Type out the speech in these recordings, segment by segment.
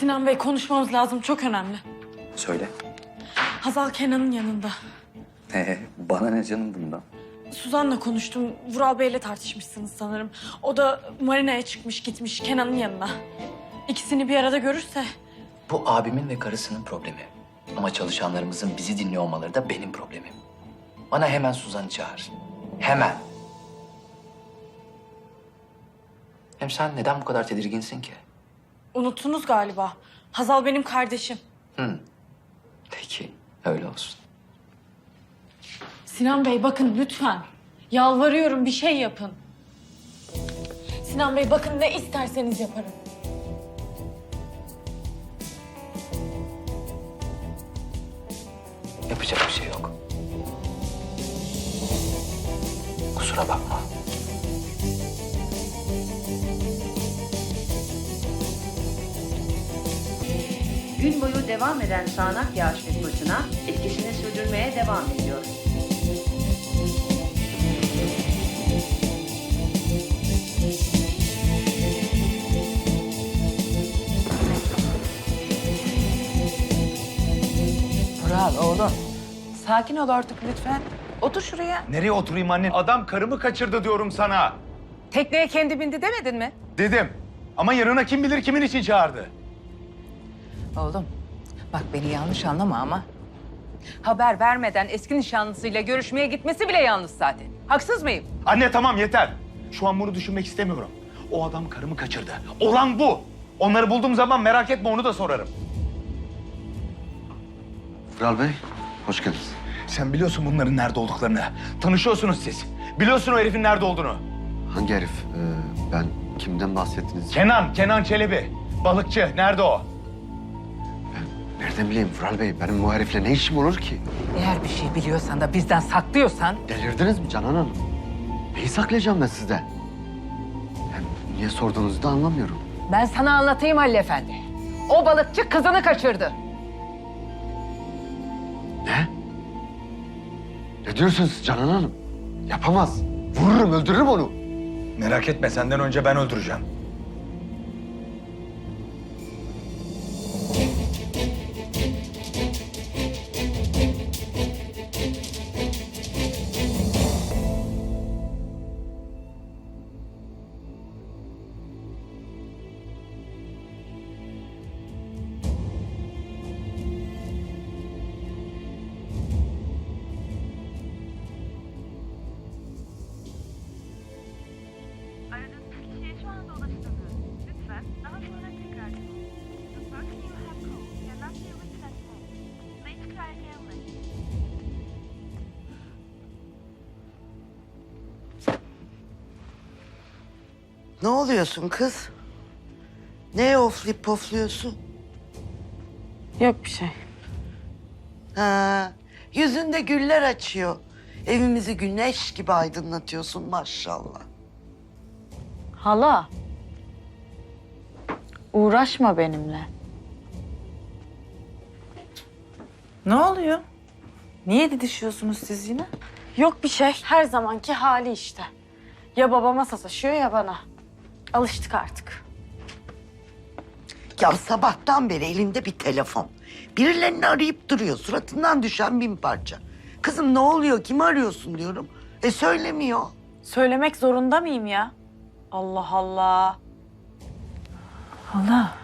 Sinan Bey konuşmamız lazım çok önemli. Söyle. Hazal Kenan'ın yanında. Ee, bana ne canım bundan? Suzan'la konuştum. Vural Bey'le tartışmışsınız sanırım. O da marinaya çıkmış gitmiş Kenan'ın yanına. İkisini bir arada görürse Bu abimin ve karısının problemi. Ama çalışanlarımızın bizi dinliyor olmaları da benim problemim. Bana hemen Suzan'ı çağır. Hemen. Hem sen neden bu kadar tedirginsin ki? Unuttunuz galiba. Hazal benim kardeşim. Hı. Peki, öyle olsun. Sinan Bey bakın lütfen. Yalvarıyorum bir şey yapın. Sinan Bey bakın ne isterseniz yaparım. Yapacak bir şey yok. Kusura bakma. Gün boyu devam eden sağanak yağış ve fırtına etkisini sürdürmeye devam ediyor. Murat oğlum. Sakin ol artık lütfen. Otur şuraya. Nereye oturayım anne? Adam karımı kaçırdı diyorum sana. Tekneye kendi bindi demedin mi? Dedim. Ama yarına kim bilir kimin için çağırdı. Oğlum bak beni yanlış anlama ama. Haber vermeden eski nişanlısıyla görüşmeye gitmesi bile yanlış zaten. Haksız mıyım? Anne tamam yeter. Şu an bunu düşünmek istemiyorum. O adam karımı kaçırdı. Olan bu. Onları bulduğum zaman merak etme onu da sorarım. Vural Bey, hoş geldiniz. Sen biliyorsun bunların nerede olduklarını. Tanışıyorsunuz siz. Biliyorsun o herifin nerede olduğunu. Hangi herif? Ee, ben kimden bahsettiniz? Kenan, Kenan Çelebi. Balıkçı. Nerede o? Nereden bileyim Vural Bey? Benim bu herifle ne işim olur ki? Eğer bir şey biliyorsan da bizden saklıyorsan... Delirdiniz mi Canan Hanım? Neyi saklayacağım ben sizden? Hem niye sorduğunuzu da anlamıyorum. Ben sana anlatayım Halil Efendi. O balıkçı kızını kaçırdı. Ne? Ne diyorsunuz Canan Hanım? Yapamaz. Vururum, öldürürüm onu. Merak etme senden önce ben öldüreceğim. Ne oluyorsun kız? Ne oflayıp pofluyorsun? Yok bir şey. Ha, yüzünde güller açıyor. Evimizi güneş gibi aydınlatıyorsun maşallah. Hala. Uğraşma benimle. Ne oluyor? Niye didişiyorsunuz siz yine? Yok bir şey. Her zamanki hali işte. Ya babama sataşıyor ya bana. Alıştık artık. Ya sabahtan beri elinde bir telefon. Birilerini arayıp duruyor. Suratından düşen bin parça. Kızım ne oluyor? Kimi arıyorsun diyorum. E söylemiyor. Söylemek zorunda mıyım ya? Allah Allah. Hala.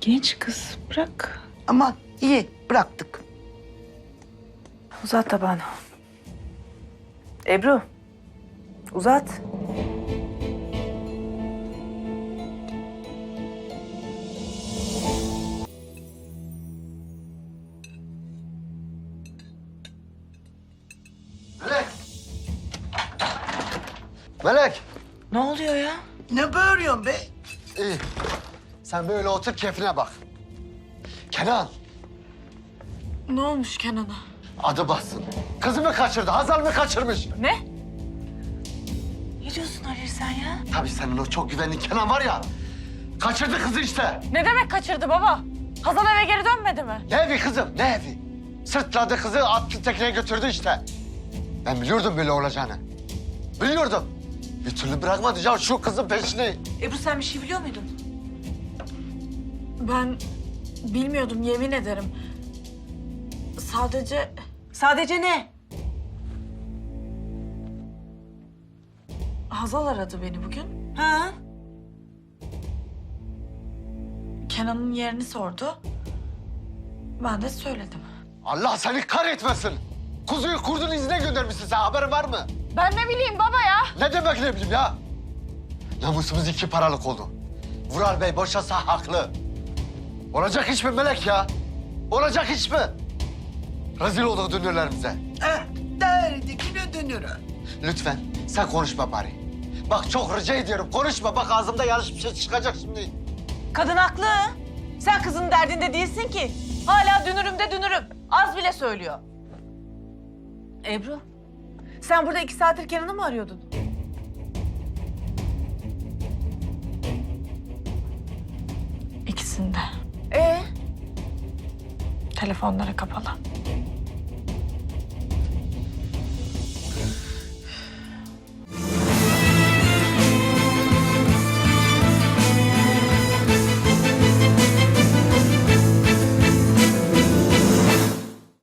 Genç kız bırak. Ama iyi bıraktık. Uzat tabanı. Ebru. Uzat. Melek! Ne oluyor ya? Ne böğürüyorsun be? İyi. Sen böyle otur keyfine bak. Kenan, Ne olmuş Kenan'a? adı bassın. Kızımı kaçırdı, Hazal mı kaçırmış? Ne? Ne diyorsun Halil sen ya? Tabii senin o çok güvenli Kenan var ya. Kaçırdı kızı işte. Ne demek kaçırdı baba? Hazal eve geri dönmedi mi? Ne evi kızım, ne evi? Sırtladı kızı, attı tekneye götürdü işte. Ben biliyordum böyle olacağını. Biliyordum. Bir türlü bırakmadı ya şu kızın peşini. Ebru sen bir şey biliyor muydun? Ben bilmiyordum yemin ederim. Sadece Sadece ne? Hazal aradı beni bugün. Ha? Kenan'ın yerini sordu. Ben de söyledim. Allah seni kahretmesin. Kuzuyu kurdun izine göndermişsin sen haberin var mı? Ben ne bileyim baba ya. Ne demek ne bileyim ya? Namusumuz iki paralık oldu. Vural Bey boşasa haklı. Olacak iş mi Melek ya? Olacak iş mi? Rezil olduk dünürlerimize. Eh, derdikine dönürü. Lütfen sen konuşma bari. Bak çok rica ediyorum konuşma. Bak ağzımda yanlış bir şey çıkacak şimdi. Kadın haklı. Sen kızın derdinde değilsin ki. Hala dünürüm de dünürüm. Az bile söylüyor. Ebru, sen burada iki saattir Kenan'ı mı arıyordun? İkisinde. Ee, Telefonları kapalı.